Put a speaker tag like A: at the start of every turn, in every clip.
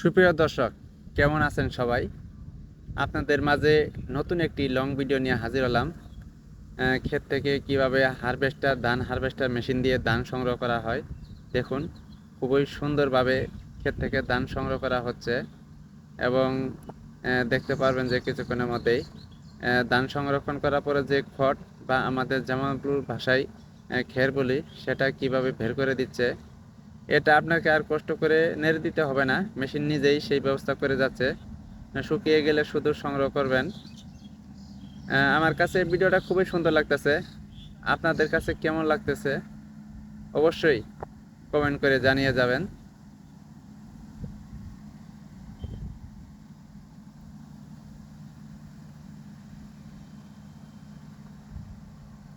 A: সুপ্রিয় দর্শক, কেমন আছেন সবাই? আপনাদের মাঝে নতুন একটি লং ভিডিও নিয়ে হাজির হলাম। ক্ষেত থেকে কীভাবে হারভেস্টার ধান হারভেস্টার মেশিন দিয়ে ধান সংগ্রহ করা হয়, দেখুন। খুবই সুন্দরভাবে ক্ষেত থেকে ধান সংগ্রহ করা হচ্ছে এবং দেখতে পারবেন যে কিছুক্ষণের মধ্যেই ধান সংরক্ষণ করার পরে যে খট বা আমাদের জামাগুলোর ভাষায় খের বলি, সেটা কীভাবে বের করে দিচ্ছে এটা আপনাকে আর কষ্ট করে নেড়ে দিতে হবে না। মেশিন নিজেই সেই ব্যবস্থা করে যাচ্ছে। শুকিয়ে গেলে শুধু সংগ্রহ করবেন। আমার কাছে ভিডিওটা খুবই সুন্দর লাগতেছে। আপনাদের কাছে কেমন লাগতেছে? অবশ্যই কমেন্ট করে জানিয়ে যাবেন।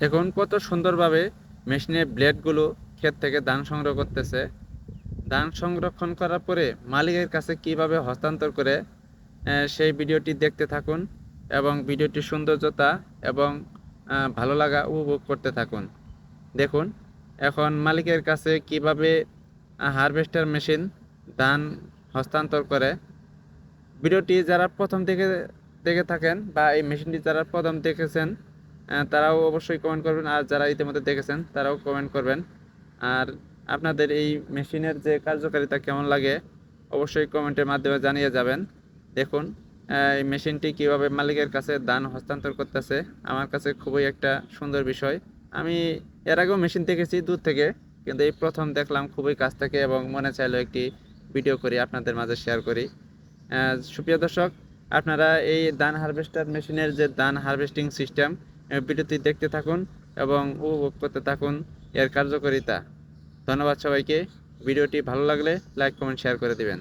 A: এখন কত সুন্দরভাবে মেশিনের ব্লেডগুলো ক্ষেত থেকে ধান সংগ্রহ করতেছে। ধান সংরক্ষণ করার পরে মালিকের কাছে কীভাবে হস্তান্তর করে সেই ভিডিওটি দেখতে থাকুন এবং ভিডিওটির সৌন্দর্যতা এবং ভালো লাগা উপভোগ করতে থাকুন। দেখুন, এখন মালিকের কাছে কীভাবে হারভেস্টার মেশিন ধান হস্তান্তর করে। ভিডিওটি যারা প্রথম থেকে দেখে থাকেন বা এই মেশিনটি যারা প্রথম দেখেছেন তারাও অবশ্যই কমেন্ট করবেন। আর যারা ইতিমধ্যে দেখেছেন, তারাও কমেন্ট করবেন। আর আপনাদের এই মেশিনের যে কার্যকারিতা কেমন লাগে, অবশ্যই কমেন্টের মাধ্যমে জানিয়ে যাবেন। দেখুন এই মেশিনটি কীভাবে মালিকের কাছে দান হস্তান্তর করতেছে, আমার কাছে খুবই একটা সুন্দর বিষয়। আমি এর আগেও মেশিন দেখেছি দূর থেকে, কিন্তু এই প্রথম দেখলাম খুবই কাছ থেকে এবং মনে চাইলো একটি ভিডিও করি, আপনাদের মাঝে শেয়ার করি। সুপ্রিয় দর্শক, আপনারা এই দান হারভেস্টার মেশিনের যে দান হারভেস্টিং সিস্টেম ভিডিওটি দেখতে থাকুন এবং উপভোগ করতে থাকুন। এর কার্যকারিতা। ধন্যবাদ সবাইকে। ভিডিওটি ভালো লাগলে লাইক কমেন্ট শেয়ার করে দিবেন।